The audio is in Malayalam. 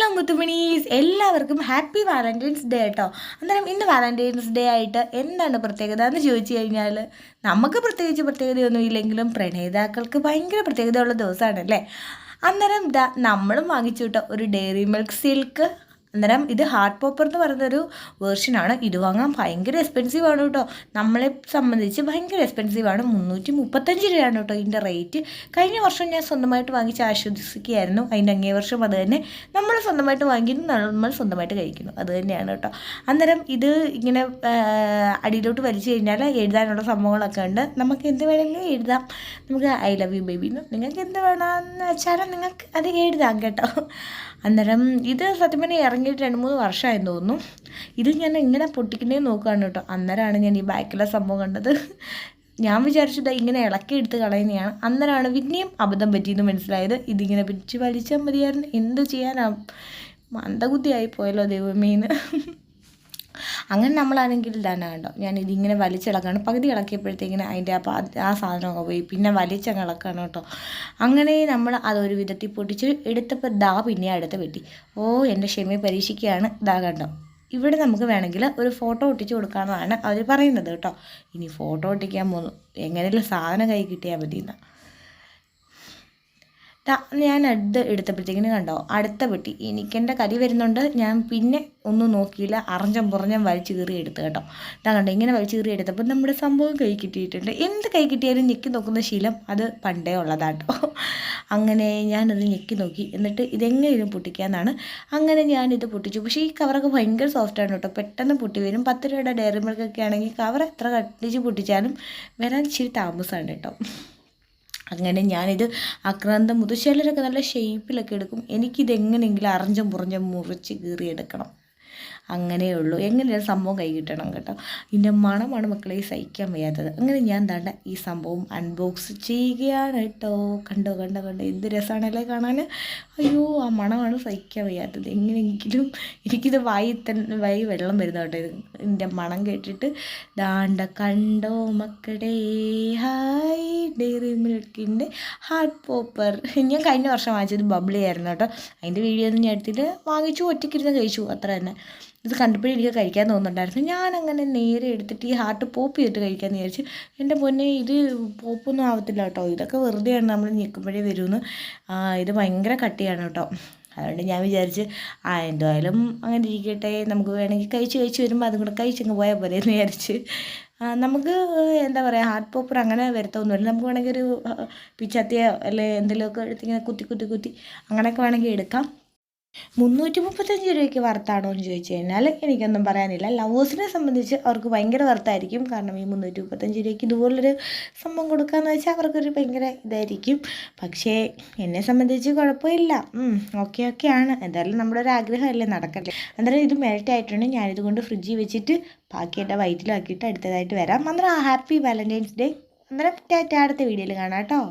ഹലോ മുത്തുമണീസ് എല്ലാവർക്കും ഹാപ്പി വാലന്റൈൻസ് ഡേ കേട്ടോ അന്നേരം ഇന്ന് വാലന്റൈൻസ് ഡേ ആയിട്ട് എന്താണ് പ്രത്യേകത എന്ന് ചോദിച്ചു കഴിഞ്ഞാൽ നമുക്ക് പ്രത്യേകിച്ച് പ്രത്യേകതയൊന്നും ഇല്ലെങ്കിലും പ്രണയിതാക്കൾക്ക് ഭയങ്കര പ്രത്യേകതയുള്ള ദിവസമാണല്ലേ? അന്നേരം ഇതാ നമ്മളും വാങ്ങിച്ചു കേട്ടോ ഒരു ഡെയറി മിൽക്ക് സിൽക്ക് അന്നേരം ഇത് ഹാർഡ് പോപ്പർ എന്ന് പറയുന്നൊരു വേർഷനാണ് ഇത് വാങ്ങാൻ ഭയങ്കര എക്സ്പെൻസീവ് ആണ് കേട്ടോ. നമ്മളെ സംബന്ധിച്ച് ഭയങ്കര എക്സ്പെൻസീവ് ആണ്. മുന്നൂറ്റി മുപ്പത്തഞ്ച് രൂപയാണ് കേട്ടോ ഇതിന്റെ റേറ്റ് കഴിഞ്ഞ വർഷം ഞാൻ സ്വന്തമായിട്ട് വാങ്ങിച്ച് ആശ്വസിക്കുകയായിരുന്നു അതിന്റെ അങ്ങേ വർഷം അത് തന്നെ നമ്മൾ സ്വന്തമായിട്ട് വാങ്ങിക്കുന്നു നമ്മൾ സ്വന്തമായിട്ട് കഴിക്കുന്നു. അത് തന്നെയാണ് കേട്ടോ. അന്നേരം ഇത് ഇങ്ങനെ അടിയിലോട്ട് വലിച്ചു കഴിഞ്ഞാൽ എഴുതാനുള്ള സംഭവങ്ങളൊക്കെ ഉണ്ട്. നമുക്ക് എന്ത് വേണമെങ്കിലും എഴുതാം. നമുക്ക് ഐ ലവ് യു ബേബി നിങ്ങൾക്ക് എന്ത് വേണമെന്ന് വെച്ചാലും നിങ്ങൾക്ക് അത് എഴുതാം കേട്ടോ. അന്നേരം ഇത് സത്യം പറഞ്ഞാൽ ഇറങ്ങിയിട്ട് രണ്ട് മൂന്ന് വർഷമായെന്ന് തോന്നുന്നു. ഇത് ഞാൻ ഇങ്ങനെ പൊട്ടിക്കുന്നേ നോക്കുകയാണ് കേട്ടോ. അന്നേരമാണ് ഞാൻ ഈ ബാക്കിലെ സംഭവം കണ്ടത്. ഞാൻ വിചാരിച്ചത് ഇങ്ങനെ ഇളക്കി എടുത്ത് കളയുന്നതാണ്. അന്നേരമാണ് പിന്നെയും അബദ്ധം പറ്റിയെന്ന് മനസ്സിലായത്. ഇതിങ്ങനെ പിടിച്ച് വലിച്ചാൽ മതിയായിരുന്നു. എന്ത് ചെയ്യാനാ? മന്ദബുദ്ധിയായി പോയല്ലോ ദൈവമേന്ന് അങ്ങനെ നമ്മളാണെങ്കിൽ ഇതാണ് കണ്ടോ ഞാൻ ഇതിങ്ങനെ വലിച്ചിളക്കാണ്. പകുതി ഇളക്കിയപ്പോഴത്തേക്കിന് അതിന്റെ ആ ആ സാധനമൊക്കെ പോയി. പിന്നെ വലിച്ചങ്ങ് ഇളക്കാണ് കേട്ടോ. അങ്ങനെ നമ്മൾ അതൊരു വിധത്തിൽ പൊട്ടിച്ച് എടുത്തപ്പോൾ ദാ പിന്നെ അടുത്ത് വെട്ടി ഓ എന്റെ ക്ഷമയെ പരീക്ഷിക്കുകയാണ്. ദാ കണ്ടോ. ഇവിടെ നമുക്ക് വേണമെങ്കിൽ ഒരു ഫോട്ടോ ഒട്ടിച്ച് കൊടുക്കാമെന്നാണ് അവർ പറയുന്നത് കേട്ടോ. ഇനി ഫോട്ടോ ഒട്ടിക്കാൻ പോകുന്നു എങ്ങനെയുള്ള സാധനം കൈ കിട്ടിയാൽ മതി എന്നാണ് ഞാൻ അടുത്ത് എടുത്തപ്പോഴത്തേക്കിന് കണ്ടോ അടുത്ത പെട്ടി. എനിക്കെന്റെ കരി വരുന്നുണ്ട് ഞാൻ പിന്നെ ഒന്നും നോക്കിയില്ല. അറഞ്ഞം പുറഞ്ഞം വലിച്ചു കീറി എടുത്ത് കേട്ടോ. ഇതാ കണ്ടോ ഇങ്ങനെ വലിച്ചു കീറി എടുത്തപ്പോൾ നമ്മുടെ സംഭവം കൈ കിട്ടിയിട്ടുണ്ട്. എന്ത് കൈ കിട്ടിയാലും ഞെക്കി നോക്കുന്ന ശീലം അത് പണ്ടേ ഉള്ളതാട്ടോ. അങ്ങനെ ഞാനത് ഞെക്കി നോക്കി. എന്നിട്ട് ഇതെങ്ങനെയും പൊട്ടിക്കാമെന്നാണ്. അങ്ങനെ ഞാനിത് പൊട്ടിച്ചു. പക്ഷേ ഈ കവറൊക്കെ ഭയങ്കര സോഫ്റ്റാണ് കേട്ടോ. പെട്ടെന്ന് പൊട്ടി വരും. പത്ത് രൂപയുടെ ഡയറി മിൽക്കൊക്കെ ആണെങ്കിൽ കവർ എത്ര കട്ടിച്ച് പൊട്ടിച്ചാലും വരാൻ ഇച്ചിരി താമസമാണ് കേട്ടോ. അങ്ങനെ ഞാനിത് അക്രാന്തം മുതുശേലരൊക്കെ നല്ല ഷേപ്പിലൊക്കെ എടുക്കും. എനിക്കിതെങ്ങനെയെങ്കിലും പുറഞ്ഞും പുറഞ്ഞം മുറിച്ച് കീറിയെടുക്കണം. അങ്ങനെയുള്ളൂ. എങ്ങനെയാണ് സംഭവം കൈ കിട്ടണം കേട്ടോ? ഇതിന്റെ മണമാണ് മക്കളെ സഹിക്കാൻ വയ്യാത്തത്. അങ്ങനെ ഞാൻ താണ്ട ഈ സംഭവം അൺബോക്സ് ചെയ്യുകയാണ് കേട്ടോ. കണ്ടോ കണ്ടോ കണ്ടോ? എന്ത് രസമാണല്ലേ കാണാൻ അയ്യോ ആ മണമാണ് സഹിക്കാൻ വയ്യാത്തത്. എങ്ങനെയെങ്കിലും എനിക്കിത് വായി തന്നെ വായി വെള്ളം വരുന്ന കേട്ടോ ഇത്. ഇതിന്റെ മണം കേട്ടിട്ട് ദാണ്ട കണ്ടോ മക്കളെ? ഹായ് ഡെയറി മിൽക്കിന്റെ ഹാർട്ട് പോപ്പർ ഞാൻ കഴിഞ്ഞ വർഷം വാങ്ങിച്ചത് ബബിളി ആയിരുന്നു കേട്ടോ. അതിന്റെ വീഡിയോ ഒന്നും ഞാൻ എടുത്തിട്ട് വാങ്ങിച്ചു ഒറ്റയ്ക്കിരുന്ന് കഴിച്ചു. അത്ര തന്നെ. ഇത് കണ്ടപ്പോഴും എനിക്ക് കഴിക്കാൻ തോന്നുന്നുണ്ടായിരുന്നു. ഞാനങ്ങനെ നേരെ എടുത്തിട്ട് ഈ ഹാർട്ട് പോപ്പ് ചെയ്തിട്ട് കഴിക്കാൻ വിചാരിച്ചു എന്റെ പൊന്നെ ഇത് പോപ്പൊന്നും ആവത്തില്ല കേട്ടോ. ഇതൊക്കെ വെറുതെയാണ് നമ്മൾ ഞെക്കുമ്പോഴേ വരുമെന്ന് ഇത് ഭയങ്കര കട്ടിയാണ് കേട്ടോ. അതുകൊണ്ട് ഞാൻ വിചാരിച്ച് ആ എന്തായാലും അങ്ങനെ ഇരിക്കട്ടെ. നമുക്ക് വേണമെങ്കിൽ കഴിച്ച് കഴിച്ച് വരുമ്പോൾ അതും കൂടെ കഴിച്ചങ്ങ് പോയാൽ പോലെ എന്ന് വിചാരിച്ച്. നമുക്ക് എന്താ പറയുക ഹാർട്ട് പോപ്പർ അങ്ങനെ വരുത്തൊന്നുമില്ല നമുക്ക് വേണമെങ്കിൽ ഒരു പിച്ചത്തിയോ അല്ലെങ്കിൽ എന്തെങ്കിലുമൊക്കെ എടുത്തിങ്ങനെ കുത്തി കുത്തി കുത്തി അങ്ങനെയൊക്കെ വേണമെങ്കിൽ എടുക്കാം. മുന്നൂറ്റി മുപ്പത്തഞ്ച് രൂപയ്ക്ക് വർത്താണോ എന്ന് ചോദിച്ചു കഴിഞ്ഞാൽ എനിക്കൊന്നും പറയാനില്ല. ലവേഴ്സിനെ സംബന്ധിച്ച് അവർക്ക് ഭയങ്കര വർത്തായിരിക്കും കാരണം ഈ മുന്നൂറ്റി മുപ്പത്തഞ്ച് രൂപയ്ക്ക് ഇതുപോലൊരു സംഭവം കൊടുക്കാന്ന് വെച്ചാൽ അവർക്കൊരു ഭയങ്കര ഇതായിരിക്കും. പക്ഷേ എന്നെ സംബന്ധിച്ച് കുഴപ്പമില്ല. ഓക്കെ ഓക്കെ ആണ്. എന്തായാലും നമ്മുടെ ഒരു ആഗ്രഹമല്ലേ നടക്കട്ടെ. അന്നേരം ഇത് മെൽറ്റ് ആയിട്ടുണ്ട് ഞാനിത് കൊണ്ട് ഫ്രിഡ്ജിൽ വെച്ചിട്ട് ബാക്കി എന്റെ വയറ്റിലാക്കിയിട്ട് അടുത്തതായിട്ട് വരാം. അന്നേരം ഹാപ്പി വാലന്റൈൻസ് ഡേ. അന്നേരം ടാറ്റ അടുത്ത വീഡിയോയിൽ കാണാം കേട്ടോ.